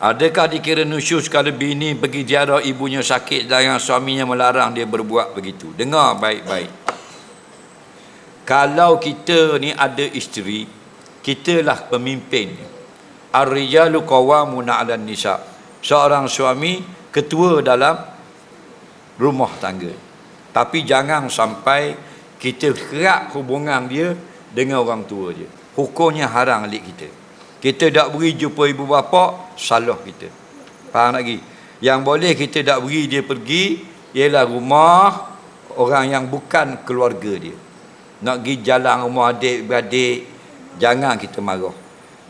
Adakah dikira nusyus kalau bini pergi ziarah ibunya sakit dan suaminya melarang dia berbuat begitu? Dengar baik-baik. Kalau kita ni ada isteri, kitalah pemimpin. Ar-rijalu qawwamuna 'alan nisa. Seorang suami ketua dalam rumah tangga. Tapi jangan sampai kita kerak hubungan dia dengan orang tua dia. Hukumnya haram alik kita. Kita tak beri jumpa ibu bapa, salah kita. Faham lagi? Yang boleh kita tak beri dia pergi ialah rumah orang yang bukan keluarga dia. Nak pergi jalan rumah adik-beradik, jangan kita marah.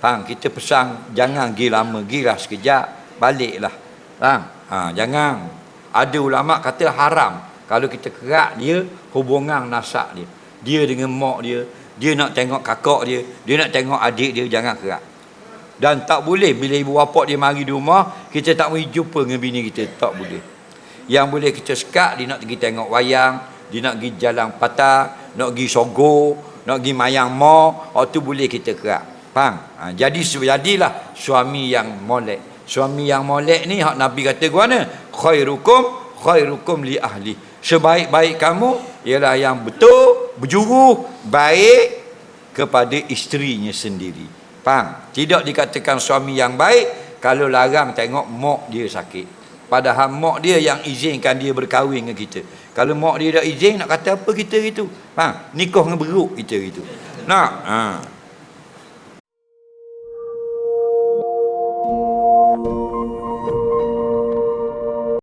Faham? Kita pesan jangan pergi lama, pergi lah sekejap, baliklah. Faham? Ha, jangan. Ada ulama kata haram kalau kita kerak dia hubungan nasak dia. Dia dengan mak dia, dia nak tengok kakak dia, dia nak tengok adik dia, jangan kerak. Dan tak boleh bila ibu bapa dia mari di rumah, kita tak boleh jumpa dengan bini kita, tak boleh. Yang boleh kita sekat, dia nak pergi tengok wayang, dia nak pergi jalan patah, nak pergi sogo, nak pergi mayang mo, waktu boleh kita kerak. Faham? Ha, jadi jadilah suami yang molek. Suami yang molek ni hak Nabi kata gua mana? Khairukum khairukum li ahli. Sebaik-baik kamu ialah yang betul, berjuru, baik kepada isterinya sendiri. Faham? Tidak dikatakan suami yang baik kalau larang tengok mak dia sakit. Padahal mak dia yang izinkan dia berkahwin dengan kita. Kalau mak dia dah izin nak kata apa kita gitu. Faham? Nikah dengan beruk kita gitu. Nak? Ha.